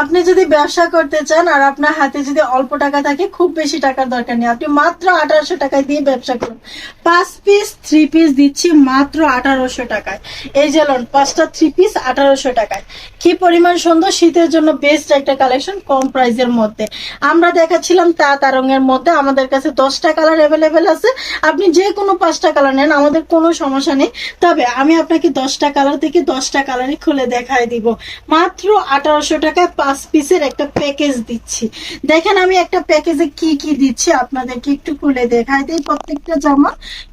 আপনি যদি ব্যবসা করতে চান আর আপনার হাতে যদি অল্প টাকা থাকে, খুব বেশি টাকার দরকার নেই। আপনি মাত্র আঠারোশো টাকায় দিয়ে ব্যবসা করুন। পাঁচ পিস থ্রি পিস দিচ্ছি মাত্র আঠারোশো টাকায়। এই যে লোন পাঁচটা থ্রি পিস আঠারোশো টাকায়। কি পরিমাণ সুন্দর, শীতের জন্য বেস্ট একটা কালেকশন কম প্রাইসের মধ্যে। আমরা দেখাচ্ছিলাম তা তারঙ্গের মধ্যে, আমাদের কাছে দশটা কালার অ্যাভেলেবেল আছে। আপনি যে কোনো পাঁচটা কালার নেন, আমাদের কোনো সমস্যা নেই। তবে আমি আপনাকে দশটা কালার থেকে দশটা কালারই খুলে দেখাই দিব। মাত্র আঠারোশো টাকায় পাঁচ পিসের একটা প্যাকেজ দিচ্ছি। দেখেন আমি একটা প্যাকেজে কি কি দিচ্ছি আপনাদেরকে একটু খুলে দেখাই দিই। প্রত্যেকটা জামা,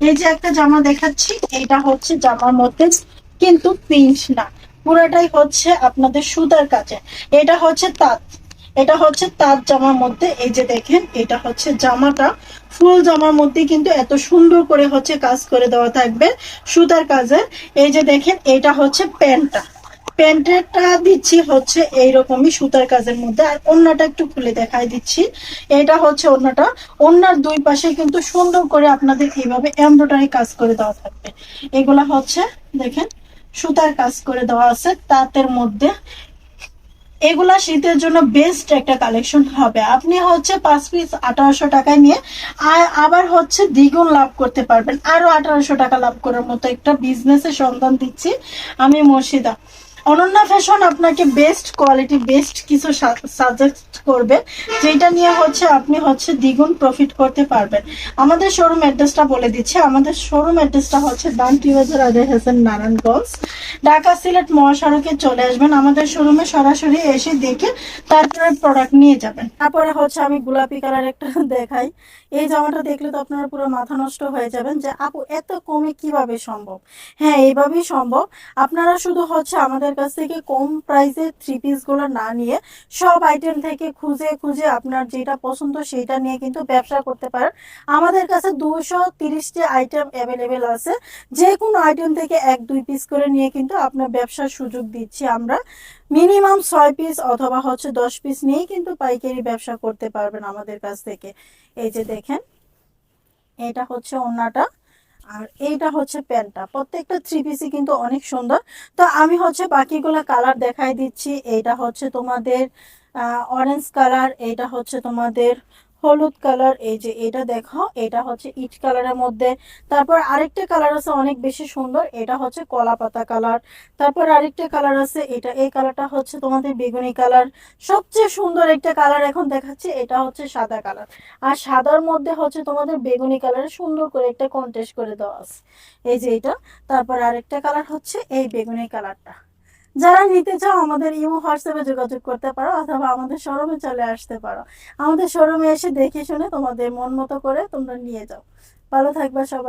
এই যে একটা জামা দেখাচ্ছি, এটা হচ্ছে জামার মধ্যে কিন্তু প্রিন্ট না। পুরাটাই হচ্ছে আপনাদের সুতার কাছে। এটা হচ্ছে তাঁত। এটা হচ্ছে তাঁত জামার মধ্যে, এই যে দেখেন, এটা হচ্ছে জামাটা। ফুল জামার মধ্যে কিন্তু এত সুন্দর করে হচ্ছে কাজ করে দেওয়া থাকবে সুতার কাজের এই যে দেখেন, এটা হচ্ছে প্যান্টটা। প্যান্টেরটা দিচ্ছি হচ্ছে এইরকমই সুতার কাজের মধ্যে। আর অন্যটা একটু খুলে দেখাই দিচ্ছি। এটা হচ্ছে অন্যটা অন্যার দুই পাশে কিন্তু সুন্দর করে আপনাদের এইভাবে এমব্রয়ডারি কাজ করে দেওয়া থাকবে। এগুলা হচ্ছে, দেখেন, সুতার কাজ করে দেওয়া আছে তাঁতের মধ্যে। এগুলা শীতের জন্য বেস্ট একটা কালেকশন হবে। আপনি হচ্ছে পাঁচ পিস আঠারোশো টাকায় নিয়ে আবার হচ্ছে দ্বিগুণ লাভ করতে পারবেন। আরও আঠারোশো টাকা লাভ করার মতো একটা বিজনেসের সন্ধান দিচ্ছি আমি মুর্শিদা। অনন্যা ফ্যাশন আপনাকে বেস্ট কোয়ালিটি বেস্ট কিছু সাজেস্ট করবে, যেটা নিয়ে হচ্ছে আপনি হচ্ছে দ্বিগুণ প্রফিট করতে পারবেন। আমাদের শোরুম অ্যাড্রেসটা বলে দিচ্ছি। আমাদের শোরুম অ্যাড্রেসটা হচ্ছে ডানটি বাজার আজে হাসান নারায়ণগঞ্জ। ঢাকা, সিলেট, মহাসড়কে চলে আসবেন। আমাদের শোরুমে সরাসরি এসে দেখে তারপরে প্রোডাক্ট নিয়ে যাবেন। তারপরে হচ্ছে আমি গোলাপি কালার একটা দেখাই। এই জামাটা দেখলে তো আপনারা পুরো মাথা নষ্ট হয়ে যাবেন যে, আপু, এত কমে কীভাবে সম্ভব? হ্যাঁ এইভাবেই সম্ভব। আপনারা শুধু হচ্ছে আমাদের কাছ থেকে কম প্রাইসে থ্রি পিসগুলো না নিয়ে সব আইটেম থেকে খুঁজে খুঁজে আপনার যেটা পছন্দ সেটা নিয়ে কিন্তু ব্যবসা করতে পারেন। আমাদের কাছে দুশো তিরিশটি আইটেম অ্যাভেলেবেল আছে। যে কোনো আইটেম থেকে এক, দুই পিস করে নিয়ে কিন্তু আপনার ব্যবসার সুযোগ দিচ্ছি আমরা। মিনিমাম ছয় পিস অথবা হচ্ছে দশ পিস নিয়েই কিন্তু পাইকারি ব্যবসা করতে পারবেন আমাদের কাছ থেকে। এই যে দেখেন, এটা হচ্ছে ওন্নাটা আর এইটা হচ্ছে প্যান্টটা। প্রত্যেকটা থ্রি পিসই কিন্তু অনেক সুন্দর। তো আমি হচ্ছে বাকিগুলো কালার দেখাই দিচ্ছি। এইটা হচ্ছে তোমাদের অরেঞ্জ কালার এইটা হচ্ছে তোমাদের হলুদ কালার এই যে এটা দেখো, এটা হচ্ছে ইট কালারের মধ্যে। তারপর আরেকটা কালার আছে অনেক বেশি সুন্দর, এটা হচ্ছে কলা পাতা কালার তারপর আরেকটা কালার আছে, এটা, এই কালারটা হচ্ছে তোমাদের বেগুনি কালার সবচেয়ে সুন্দর একটা কালার এখন দেখাচ্ছি, এটা হচ্ছে সাদা কালার আর সাদার মধ্যে হচ্ছে তোমাদের বেগুনি কালারে সুন্দর করে একটা কন্টেস্ট করে দেওয়া আছে। এই যে এটা, তারপর আরেকটা কালার হচ্ছে এই বেগুনি কালারটা যারা নিতে চাও, আমাদের ইমো, হোয়াটসঅ্যাপে যোগাযোগ করতে পারো অথবা আমাদের শোরুমে চলে আসতে পারো। আমাদের শোরুমে এসে দেখে শুনে তোমাদের মন মতো করে তোমরা নিয়ে যাও। ভালো থাকবা সবাই।